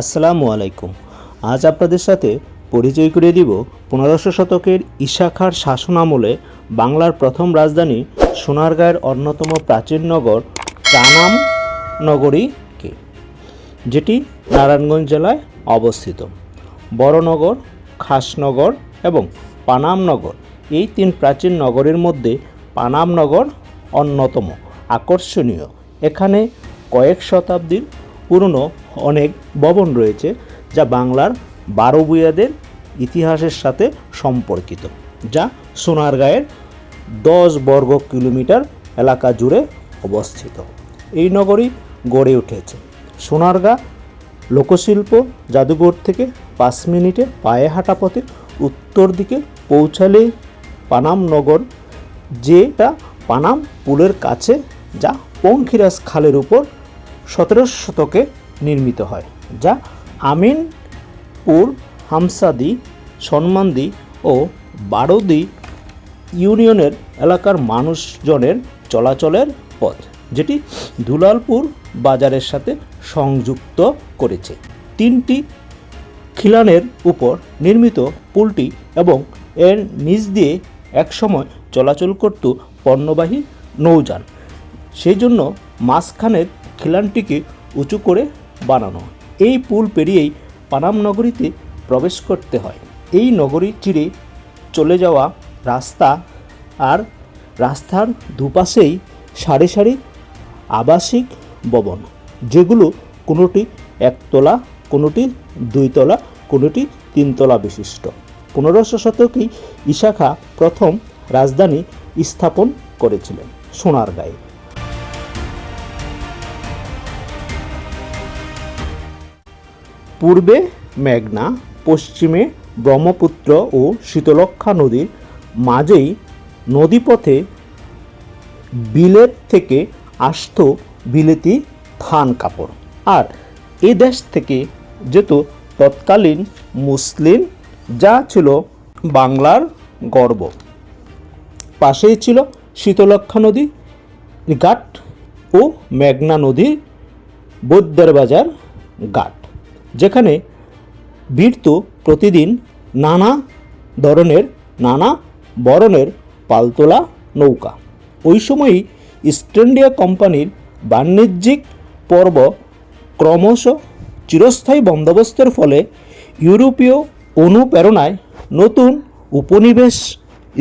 আসসালামু আলাইকুম। আজ আপনাদের সাথে পরিচয় করে দিব পনেরোশো শতকের ইশাখার শাসনামলে বাংলার প্রথম রাজধানী সোনারগাঁয়ের অন্যতম প্রাচীন নগর কানাম নগরীকে যেটি নারায়ণগঞ্জ জেলায় অবস্থিত। বড়নগর খাসনগর এবং পানামনগর এই তিন প্রাচীন নগরের মধ্যে পানামনগর অন্যতম, আকর্ষণীয়। এখানে কয়েক শতাব্দীর পুরনো অনেক ভবন রয়েছে যা বাংলার বারো ভূঁইয়াদের ইতিহাসের সাথে সম্পর্কিত, যা সোনারগাঁয়ের দশ বর্গ কিলোমিটার এলাকা জুড়ে অবস্থিত। এই নগরী গড়ে উঠেছে। সোনারগাঁ লোকশিল্প জাদুঘর থেকে পাঁচ মিনিটে পায়ে হাঁটা পথে উত্তর দিকে পৌঁছালে পানাম নগর, যেটা পানাম পুলের কাছে, যা পঙ্খিরাজ খালের উপর সতেরো শতকে নির্মিত হয়, যা আমিনপুর হামসাদি, সন্মানদি ও বারোদি ইউনিয়নের এলাকার মানুষজনের চলাচলের পথ, যেটি দুলালপুর বাজারের সাথে সংযুক্ত করেছে। তিনটি খিলানের উপর নির্মিত পুলটি এবং এর নিচ দিয়ে একসময় চলাচল করত পণ্যবাহী নৌযান। সেই জন্য মাঝখানের খিলানটিকে উঁচু করে বানানো এই পুল পেরিয়েই পানাম নগরীতে প্রবেশ করতে হয়। এই নগরী চিরে চলে যাওয়া রাস্তা আর রাস্তার দুপাশেই সারি সারি আবাসিক ভবন, যেগুলো কোনোটি একতলা, কোনোটি দুইতলা, কোনোটি তিনতলা বিশিষ্ট। পনেরোশো শতকেই ইশাখা প্রথম রাজধানী স্থাপন করেছিলেন সোনারগাঁয়ে। পূর্বে মেঘনা, পশ্চিমে ব্রহ্মপুত্র ও শীতলক্ষা নদীর মাঝেই নদীপথে বিলেত থেকে আসতো বিলেতি থান কাপড়। আর এ দেশ থেকে যেত তৎকালীন মুসলিম, যা ছিল বাংলার গর্ব। পাশেই ছিল শীতলক্ষা নদী, ঘাট ও মেঘনা নদীর বৈদ্যের বাজার ঘাট। যেখানে বীরত প্রতিদিন নানা ধরনের, নানা বরণের পালতোলা নৌকা। ওই সময়ই ইস্ট ইন্ডিয়া কোম্পানির বাণিজ্যিক পর্ব ক্রমশ চিরস্থায়ী বন্দোবস্তের ফলে ইউরোপীয় অনুপ্রেরণায় নতুন উপনিবেশ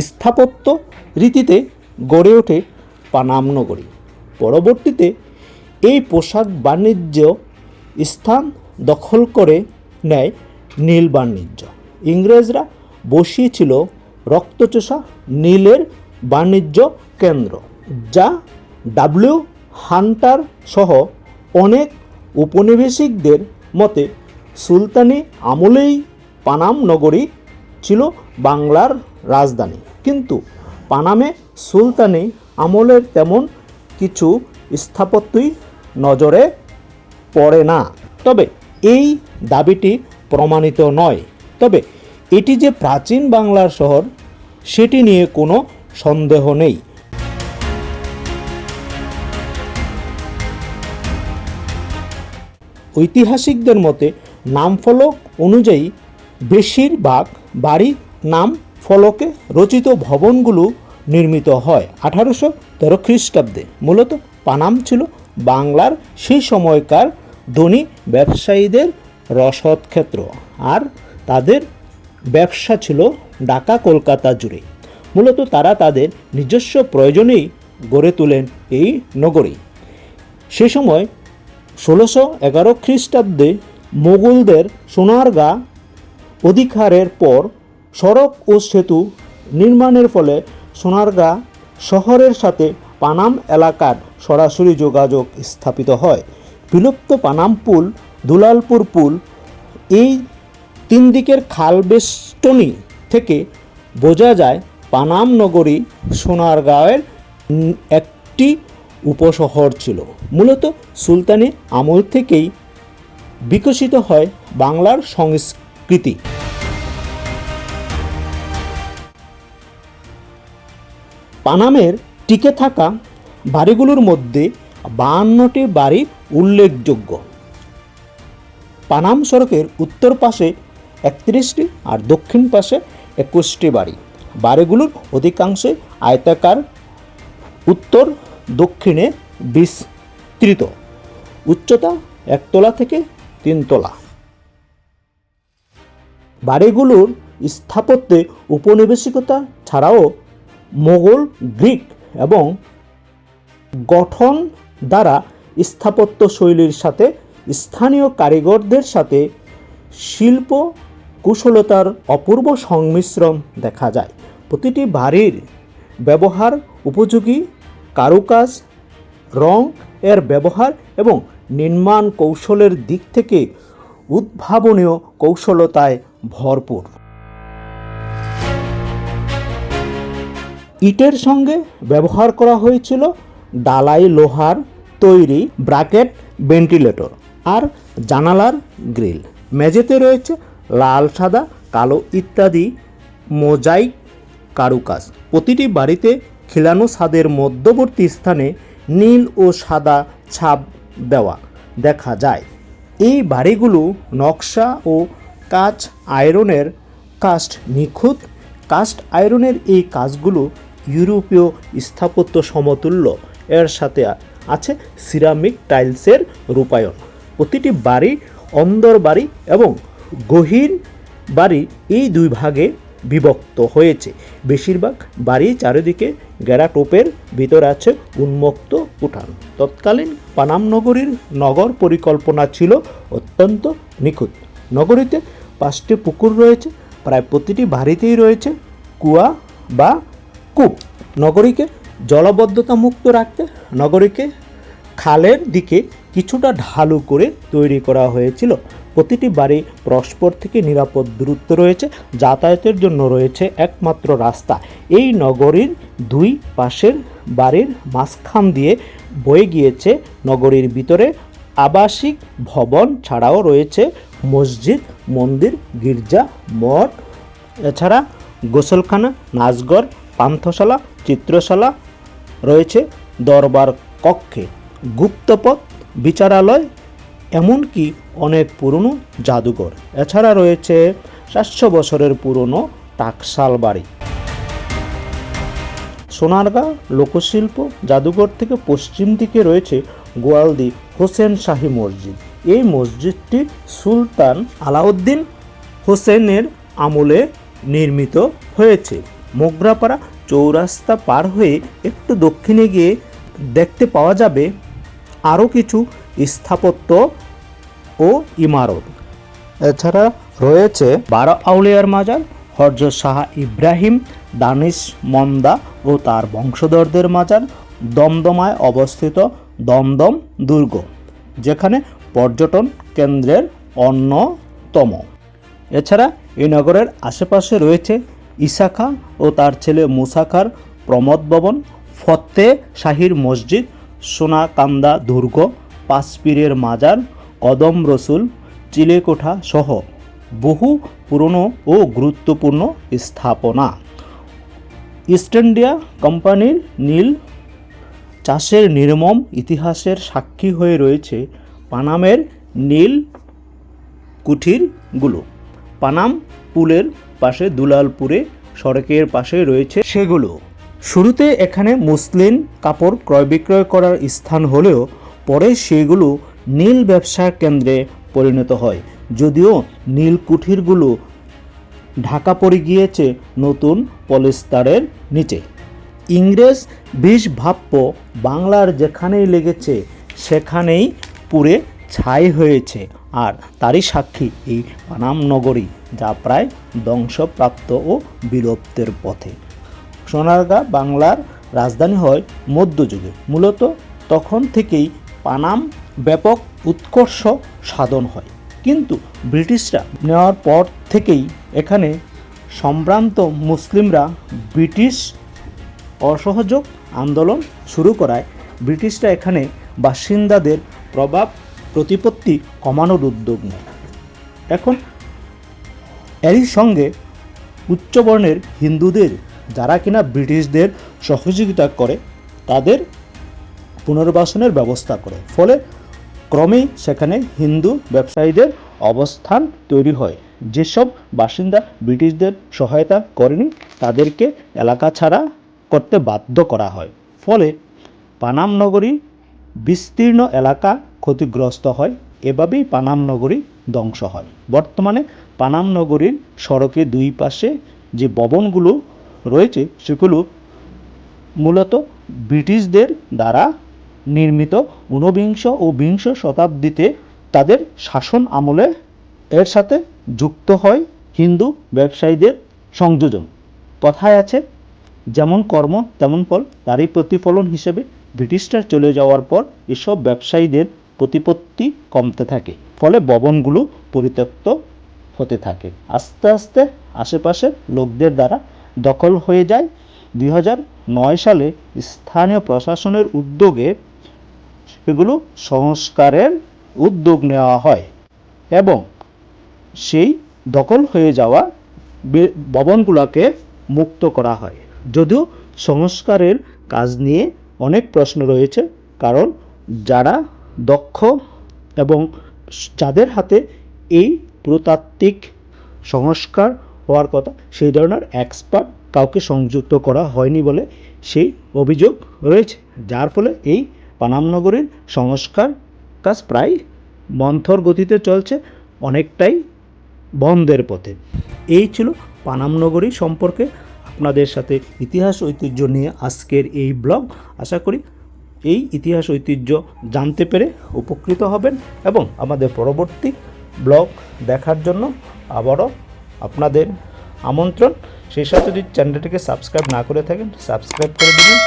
স্থাপত্য রীতিতে গড়ে ওঠে পানাম নগরী। পরবর্তীতে এই পোশাক বাণিজ্য স্থান দখল করে নেয় নীল বাণিজ্য। ইংরেজরা বসিয়েছিল রক্তচোষা নীলের বাণিজ্য কেন্দ্র, যা ডাব্লিউ হান্টার সহ অনেক উপনিবেশিকদের মতে সুলতানি আমলেই পানাম নগরী ছিল বাংলার রাজধানী। কিন্তু পানামে সুলতানি আমলের তেমন কিছু স্থাপত্যই নজরে পড়ে না। তবে এই দাবিটি প্রমাণিত নয়। তবে এটি যে প্রাচীন বাংলার শহর, সেটি নিয়ে কোনো সন্দেহ নেই। ঐতিহাসিকদের মতে নাম ফলক অনুযায়ী বেশিরভাগ বাড়ি নাম ফলকে রচিত ভবনগুলো নির্মিত হয় আঠারোশো তেরো খ্রিস্টাব্দে। মূলত পানাম ছিল বাংলার সেই সময়কার ধনী ব্যবসায়ীদের রসদ ক্ষেত্র। আর তাদের ব্যবসা ছিল ঢাকা কলকাতা জুড়ে। মূলত তারা তাদের নিজস্ব প্রয়োজনেই গড়ে তোলেন এই নগরী। সে সময় ষোলোশো এগারো খ্রিস্টাব্দে মোগলদের সোনারগাঁ অধিকারের পর সড়ক ও সেতু নির্মাণের ফলে সোনারগাঁ শহরের সাথে পানাম এলাকার সরাসরি যোগাযোগ স্থাপিত হয়। বিলুপ্ত পানাম পুল দুলালপুর পুল এই তিন দিকের খাল বেষ্টনী থেকে বোঝা যায় পানাম নগরী সোনারগাঁয়ের উম, একটি উপশহর ছিল। মূলত সুলতানি আমল থেকেই বিকশিত হয় বাংলার সংস্কৃতি। পানামের টিকে থাকা বাড়িগুলোর মধ্যে বাহান্নটি বাড়ি উল্লেখযোগ্য। পানাম সড়কের উত্তর পাশে একত্রিশটি আর দক্ষিণ পাশে একুশটি বাড়ি। বাড়িগুলোর অধিকাংশই আয়তাকার, উত্তর দক্ষিণে বিস্তৃত। উচ্চতা একতলা থেকে তিনতলা। বাড়িগুলোর স্থাপত্যে উপনিবেশিকতা ছাড়াও মোগল, গ্রিক এবং গঠন দ্বারা স্থাপত্য শৈলীর সাথে স্থানীয় কারিগরদের সাথে শিল্প কুশলতার অপূর্ব সংমিশ্রণ দেখা যায়। প্রতিটি বাড়ির ব্যবহার উপযোগী, কারুকাজ, রং এর ব্যবহার এবং নির্মাণ কৌশলের দিক থেকে উদ্ভাবনীয় কৌশলতায় ভরপুর। ইটের সঙ্গে ব্যবহার করা হয়েছিল ডালাই লোহার তৈরি ব্রাকেট ভেন্টিলেটর আর জানালার গ্রিল। মেঝেতে রয়েছে লাল, সাদা, কালো ইত্যাদি মোজাইক কারুকাজ। প্রতিটি বাড়িতে খিলানো ছাদের মধ্যবর্তী স্থানে নীল ও সাদা ছাপ দেওয়া দেখা যায়। এই বাড়িগুলো নকশা ও কাচ আয়রনের কাস্ট নিখুঁত। কাস্ট আয়রনের এই কাজগুলো ইউরোপীয় স্থাপত্য সমতুল্য। এর সাথে আছে সিরামিক টাইলসের রূপায়ণ। প্রতিটি বাড়ি, অন্দর বাড়ি এবং গহীর বাড়ি এই দুই ভাগে বিভক্ত হয়েছে। বেশিরভাগ বাড়ি চারিদিকে গ্যারাটোপের ভিতর আছে উন্মুক্ত উঠান। তৎকালীন পানাম নগরীর নগর পরিকল্পনা ছিল অত্যন্ত নিখুঁত। নগরীতে পাঁচটি পুকুর রয়েছে, প্রায় প্রতিটি বাড়িতেই রয়েছে কুয়া বা কূপ। নগরীকে জলবদ্ধতা মুক্ত রাখতে নগরীকে খালের দিকে কিছুটা ঢালু করে তৈরি করা হয়েছিল। প্রতিটি বাড়ি পরস্পর থেকে নিরাপদ দূরত্ব রয়েছে, যাতায়াতের জন্য রয়েছে একমাত্র রাস্তা। এই নগরীর দুই পাশের বাড়ির মাঝখান দিয়ে বয়ে গিয়েছে নগরীর ভিতরে আবাসিক ভবন ছাড়াও রয়েছে মসজিদ, মন্দির, গির্জা, মঠ। এছাড়া গোসলখানা, নাচঘর, পান্থশালা, চিত্রশালা দরবার কক্ষে। গুপ্তপথ, বিচারালয়, এমনকি অনেক পুরনো জাদুঘর। এছাড়া রয়েছে চারশো বছরের পুরনো টাকশাল বাড়ি। সোনারগাঁ লোকশিল্প জাদুঘর থেকে পশ্চিম দিকে রয়েছে গোয়ালদি হোসেন শাহী মসজিদ। এই মসজিদটি সুলতান আলাউদ্দিন হোসেনের আমলে নির্মিত হয়েছে। মোগরাপাড়া চৌরাস্তা পার হয়ে একটু দক্ষিণে গিয়ে দেখতে পাওয়া যাবে আরও কিছু স্থাপত্য ও ইমারত। এছাড়া রয়েছে বারো আউলিয়ার মাজার হরজত শাহ ইব্রাহিম, দানিশ মন্দা ও তার বংশধরদের মাজার, দমদমায় অবস্থিত দমদম দুর্গ, যেখানে পর্যটন কেন্দ্রের অন্যতম। এছাড়া এই নগরের আশেপাশে রয়েছে ইসাখা ও তার ছেলে মুসাখার প্রমোদ ভবন ফতে শাহির মসজিদ, সোনাকান্দা দুর্গ পাঁচপীরের মাজার, কদম রসুল, চিলেকোঠা সহ বহু পুরনো ও গুরুত্বপূর্ণ স্থাপনা। ইস্ট ইন্ডিয়া কোম্পানির নীল চাষের নির্মম ইতিহাসের সাক্ষী হয়ে রয়েছে পানামের নীল কুঠিরগুলো। পানাম পুলের পাশে দুলালপুরে সড়কের পাশে রয়েছে সেগুলো। শুরুতে এখানে মুসলিম কাপড় ক্রয় বিক্রয় করার স্থান হলেও পরে সেগুলো নীল ব্যবসা কেন্দ্রে পরিণত হয়। যদিও নীল কুঠিরগুলো ঢাকা পড়ে গিয়েছে নতুন পলিস্তারের নিচে। ইংরেজ বিষ ভাপ্য বাংলার যেখানেই লেগেছে, সেখানেই পুড়ে ছাই হয়েছে আর তারই সাক্ষী এই পানাম নগরী, যা প্রায় ধ্বংসপ্রাপ্ত ও বিলুপ্তের পথে। সোনারগাঁ বাংলার রাজধানী হয় মধ্যযুগে। মূলত তখন থেকেই পানাম ব্যাপক উৎকর্ষ সাধন হয়। কিন্তু ব্রিটিশরা নেওয়ার পর থেকেই এখানে সম্ভ্রান্ত মুসলিমরা ব্রিটিশ অসহযোগ আন্দোলন শুরু করায়। ব্রিটিশরা এখানে বাসিন্দাদের প্রভাব প্রতিপত্তি কমানোর উদ্যোগ নেয়। এখন, এরই সঙ্গে উচ্চবর্ণের হিন্দুদের, যারা কিনা ব্রিটিশদের সহযোগিতা করে, তাদের পুনর্বাসনের ব্যবস্থা করে। ফলে ক্রমেই সেখানে হিন্দু ব্যবসায়ীদের অবস্থান তৈরি হয়। যেসব বাসিন্দা ব্রিটিশদের সহায়তা করেনি, তাদেরকে এলাকা ছাড়া করতে বাধ্য করা হয়। ফলে পানাম নগরী বিস্তীর্ণ এলাকা ক্ষতিগ্রস্ত হয়, এভাবেই পানাম নগরী ধ্বংস হয়। বর্তমানে পানাম নগরীর সড়কের দুই পাশে যে ভবনগুলো রয়েছে, সেগুলো মূলত ব্রিটিশদের দ্বারা নির্মিত ঊনবিংশ ও বিংশ শতাব্দীতে তাদের শাসন আমলে এর সাথে যুক্ত হয় হিন্দু ব্যবসায়ীদের সংযোজন। কথায় আছে, যেমন কর্ম, তেমন ফল, তারই প্রতিফলন হিসেবে ব্রিটিশরা চলে যাওয়ার পর এসব ব্যবসায়ীদের প্রতিপত্তি কমতে থাকে, ফলে ভবনগুলো পরিত্যক্ত হতে থাকে। আস্তে আস্তে আশেপাশের লোকদের দ্বারা দখল হয়ে যায়। দুই সালে স্থানীয় প্রশাসনের উদ্যোগে সেগুলো সংস্কারের উদ্যোগ নেওয়া হয় এবং সেই দখল হয়ে যাওয়া ভবনগুলোকে মুক্ত করা হয়। যদিও সংস্কারের কাজ নিয়ে অনেক প্রশ্ন রয়েছে, কারণ যারা দক্ষ এবং যাদের হাতে এই প্রতাত্ত্বিক সংস্কার হওয়ার কথা, সেই ধরনের এক্সপার্ট কাউকে সংযুক্ত করা হয়নি বলে সেই অভিযোগ রয়েছে। যার ফলে এই পানাম নগরীর সংস্কার কাজ প্রায় মন্থর গতিতে চলছে, অনেকটাই বন্ধের পথে। এই ছিল পানাম নগরী সম্পর্কে। আপনাদের সাথে ইতিহাস ঐতিহ্য নিয়ে আজকের এই ব্লগ। আশা করি এই ইতিহাস ঐতিহ্য জানতে পেরে উপকৃত হবেন এবং আমাদের পরবর্তী ব্লগ দেখার জন্য আবারও আপনাদের আমন্ত্রণ। সেই সাথে যদি চ্যানেলটিকে সাবস্ক্রাইব না করে থাকেন, সাবস্ক্রাইব করে দিবেন।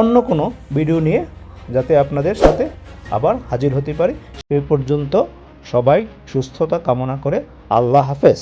অন্য কোনো ভিডিও নিয়ে যাতে আপনাদের সাথে আবার হাজির হতে পারি। সে পর্যন্ত সবাই সুস্থতা কামনা করে আল্লাহ হাফেজ।